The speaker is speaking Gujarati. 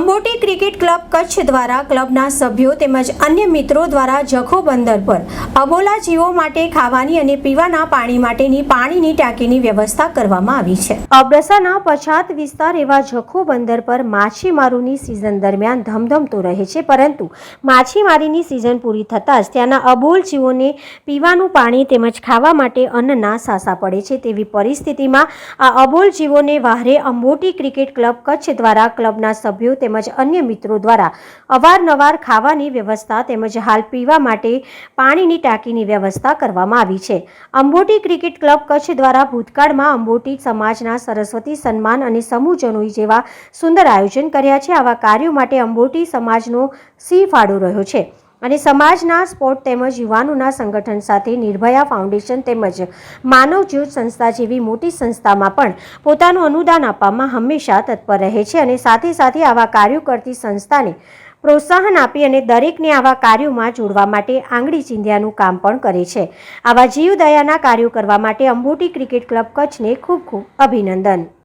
અંબોટી ક્રિકેટ ક્લબ કચ્છ દ્વારા ક્લબના સભ્યો તેમજ અન્ય મિત્રો દ્વારા જખો બંદર પર અબોલા જીવો માટે ખાવાની અને પીવાના પાણી માટેની પાણીની ટાંકીની વ્યવસ્થા કરવામાં આવી છે. અબડાસાના પછાત વિસ્તાર એવા જખો બંદર પર માછીમારોની સિઝન દરમિયાન ધમધમતો રહે છે, પરંતુ માછીમારીની સિઝન પૂરી થતાં જ ત્યાંના અબોલ જીવોને પીવાનું પાણી તેમજ ખાવા માટે અન્નના સાસા પડે છે. તેવી પરિસ્થિતિમાં આ અબોલ જીવોને વાહરે અંબોટી ક્રિકેટ ક્લબ કચ્છ દ્વારા ક્લબના સભ્યો તેમજ અન્ય મિત્રો દ્વારા અવારનવાર ખાવાની વ્યવસ્થા તેમજ હાલ પીવા માટે પાણીની ટાંકીની વ્યવસ્થા કરવામાં આવી છે. અંબોટી ક્રિકેટ ક્લબ કચ્છ દ્વારા ભૂતકાળમાં અંબોટી સમાજના સરસ્વતી સન્માન અને સમૂહજનોઈ જેવા સુંદર આયોજન કર્યા છે. આવા કાર્યો માટે અંબોટી સમાજનો સિંહ ફાળો રહ્યો છે. અને સમાજના, સ્પોર્ટ તેમજ યુવાનોના સંગઠન સાથે નિર્ભયા ફાઉન્ડેશન તેમજ માનવ જ્યોત સંસ્થા જેવી મોટી સંસ્થામાં પણ પોતાનું અનુદાન આપવામાં હંમેશા તત્પર રહે છે અને સાથે સાથે આવા કાર્યો કરતી સંસ્થાને પ્રોત્સાહન આપી અને દરેકને આવા કાર્યોમાં જોડવા માટે આંગળી ચીંધ્યાનું કામ પણ કરે છે. આવા જીવદયાના કાર્યો કરવા માટે અંબોટી ક્રિકેટ ક્લબ કચ્છને ખૂબ ખૂબ અભિનંદન.